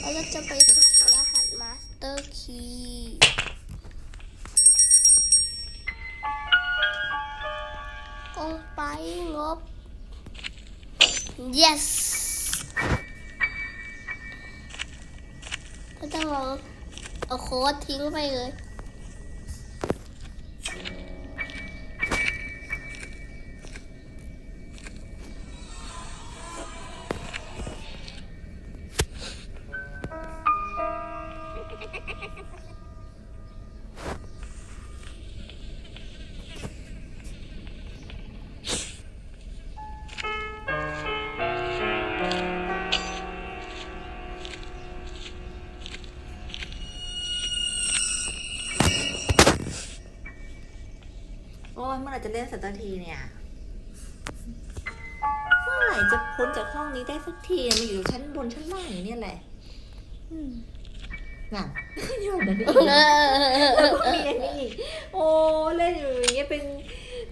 แล้วเราจะไปหารหัสมาสเตอร์คีย์โอ้ไปงบ yes ก็ต้องลองเอาโค้ดทิ้งไปเลย โอ้ยเมื่อไหร่จะเล่นสักทีเนี่ยเมื่อไหร่จะพ้นจากห้องนี้ได้สักทีมันอยู่ชั้นบนชั้นล่างอย่างนี้แหละอืมนั่นอยู่แบบนี้เออแล้วก็มีอย่างนี้อีกโอ้เล่นอยู่อย่างเงี้ยเป็น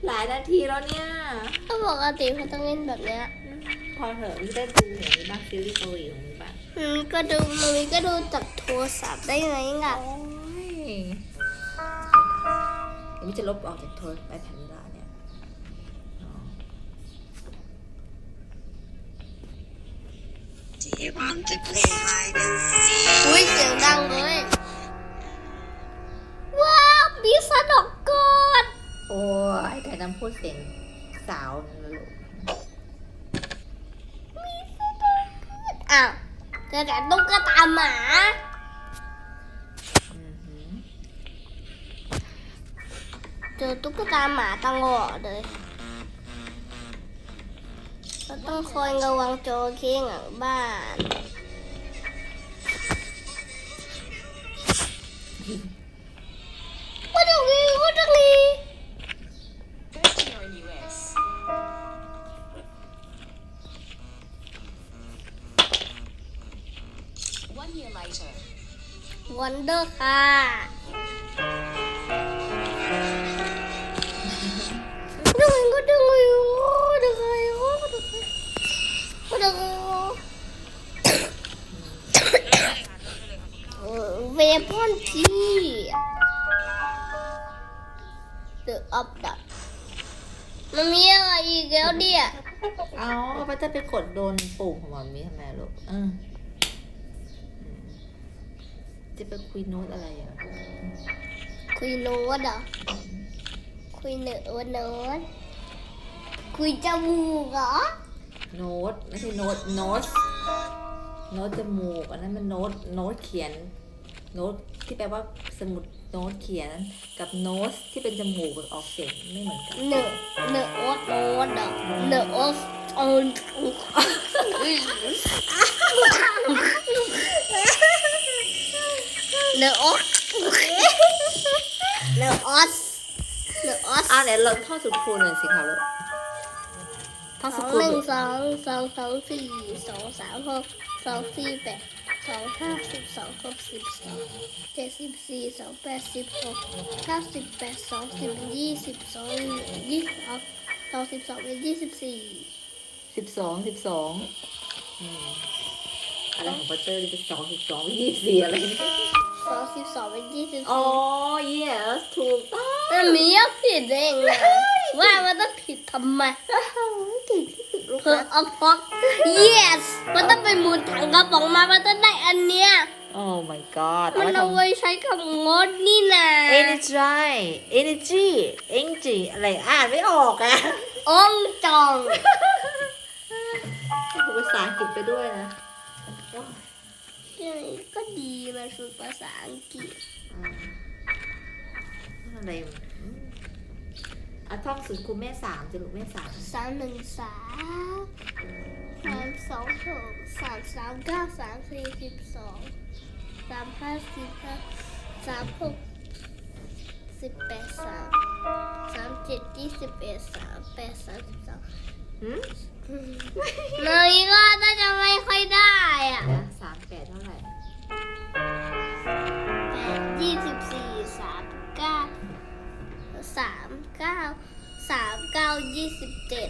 หลายนาทีแล้วเนี่ยก็ปกติเขาต้องเล่นแบบเนี้ยพอเถอะมันได้ดูอย่างนี้บ้างซีรีส์เกาหลีของนี้บ้างอืมก็ดูมันมีก็ดูจากโทรศัพท์ได้ไงอะ มันจะลบออกจากโทรไอแพดเวลาเนี่ยอ๋อ Do you want to play hide and seek? อุ้ยเสียงดังเลย ว้าวมีสนกกดโอ้ยแต่น้ำพูดเสียงสาวนั่นนะลูกอ้าวเจอแต่ตุ๊กตาหมา เจอตุ๊กตาหมาตลอดเลยเราต้องคอยระวังโจรเค้งหลังบ้านว่าตรงนี้ว่าตรงนี้ Thirteen or US. One year later. วันเดอร์ค่ะ เวพอนทีเดอะอัพดับมันมีอะไรอีกแล้วเนี่ยเอาป้าจะไปกดโดนปุ่มของมันมีทำไมลูกเอออืมจะไปคุยโน้ตอะไรอะ คุยโน้ตเหรอ คุยเนื้อโน้ต คุยจมูกเหรอ โน้ตไม่ใช่โน้ตโน้ตโน้ตจมูกอันนั้นมันโน้ตโน้ตเขียน โน้ตที่แปลว่าสมุดโน้ตเขียนกับโน้ตที่เป็นจมูกออกเสียงไม่เหมือนกัน เนอะเนอะโอ๊ตโอ๊ตอะเนอะโอ๊ตโอ๊ตเนอะโอ๊ตเนอะโอ๊ตเนอะโอ๊ตอ่าไหนลองท่องสุดคูณหน่อยสิคะลูกท่องสสุอดงคูณหนึ่งสองสองสองสี่สองสามหกสองสี่แปด สองห้าสิบสองหกสิบสองเจ็ดสิบสี่สองแปดสิบหกเก้าสิบแปดสองสิบยี่สิบสองยี่สิบสองสองสิบสองเป็นยี่สิบสี่สิบสองสิบสองอะไรของปัตเตอร์นี่เป็นสองสิบสองยี่สิบสี่อะไรนี่สองสิบสองเป็นยี่สิบอ๋อ yes ถูกต้องมันมีอะผิดเองนะว่ามันต้องผิดทำไมเก่งที่ สุดลูกคือนะเอาฟอก yes มันต้องไปหมุนถังกระป๋องมา มันต้องได้อันเนี้ยโอ้ my god มันเอาไว้ไว้ใช้กับงดนี่นะทำ energy energy energy อะไรอ่านไม่ออกอะองจองพูดภาษาอังกฤษไปด้วยนะโอ้ยก็ดีมาฝึกภาษาอังกฤษอืมอะไร อืมอะท่องสุดคุณแม่สามจะลูกแม่สามสามหนึ่งสามสามสองหกสามสามเก้าสามสี่สิบสองสามห้าสิบห้าสามหกสิบแปดสามสามเจ็ดยี่สิบเอ็ดสามแปดสามสิบสองหืมเนยก็น่าจะไม่ค่อยได้อะนะสามแปดเท่าไหร่ เก้าสามเก้ายี่สิบเจ็ด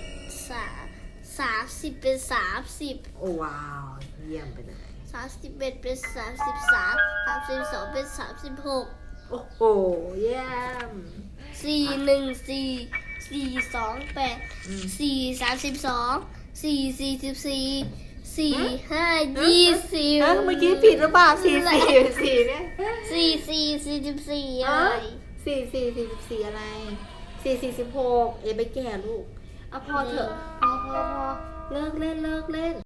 สามสามสิบเป็นสามสิบโอ้ว้าว เยี่ยมไปเลยสามสิบเอ็ดเป็นสามสิบสามสามสิบสองเป็นสามสิบหกโอ้โห เยี่ยมสี่หนึ่งสี่สี่สองแปดอืมสี่สามสิบสองสี่สี่สิบสี่สี่ห้ายี่สิบเอ้าเมื่อกี้ผิดหรือเปล่าสี่สี่สี่เนี่ยสี่สี่สี่สิบสี่อ๋อะอไรสี่สี่สี่สิบสี่อะไร สี่สี่สิบหกเอไปแก่ลูกเอาพอเถอะพอพอพอเลิกเล่นเลิกเล่น